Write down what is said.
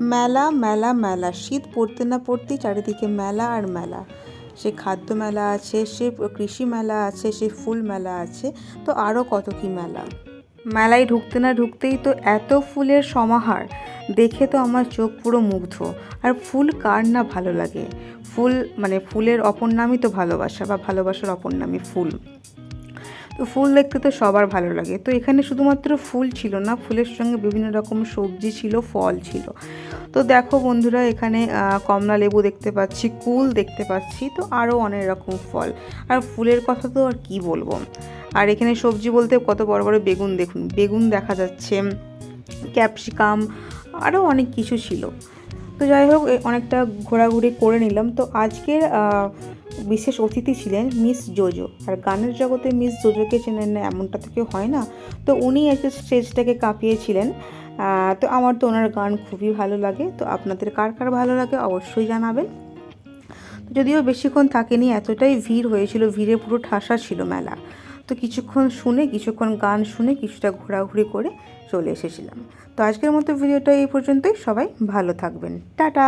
মেলা মেলা মেলা। শীত পড়তে না পড়তেই চারিদিকে মেলা আর মেলা। সে খাদ্য মেলা আছে, সে কৃষি মেলা আছে, সে ফুল মেলা আছে, তো আরও কত কি মেলা। মেলায় ঢুকতে না ঢুকতেই তো এত ফুলের সমাহার। দেখে তো আমার চোখ পুরো মুগ্ধ। আর ফুল কার না ভালো লাগে? ফুল মানে ফুলের অপর নামই তো ভালোবাসা বা ভালোবাসার অপর নামই ফুল। তো ফুল দেখতে তো সবার ভালো লাগে। তো এখানে শুধুমাত্র ফুল ছিল না, ফুলের সঙ্গে বিভিন্ন রকম সবজি ছিল, ফল ছিল। তো দেখো বন্ধুরা, এখানে কমলা লেবু দেখতে পাচ্ছি, কুল দেখতে পাচ্ছি, তো আরও অনেক রকম ফল। আর ফুলের কথা তো আর কি বলব? আর এখানে সবজি বলতে কত বড় বড় বেগুন দেখুন। বেগুন দেখা যাচ্ছে, ক্যাপসিকাম আরও অনেক কিছু ছিল। তো যাই হোক অনেকটা ঘোরাঘুরি করে নিলাম। তো আজকের বিশেষ অতিথি ছিলেন মিস জোজো। আর গানের জগতে মিস জোজোকে চেনেন না, এমনটা তো কেউ হয় না। তো উনি একটা স্টেজটাকে কাঁপিয়েছিলেন। তো আমার তো ওনার গান খুবই ভালো লাগে। তো আপনাদের কার কার ভালো লাগে অবশ্যই জানাবেন। যদিও বেশিক্ষণ থাকেনি, এতটাই ভিড় হয়েছিল, ভিড়ে পুরো ঠাসা ছিল মেলা। তো কিছুক্ষণ শুনে, কিছুক্ষণ গান শুনে, কিছুটা ঘোরাঘুরি করে চলে এসেছিলাম। তো আজকের মতো ভিডিওটা এই পর্যন্তই। সবাই ভালো থাকবেন। টাটা!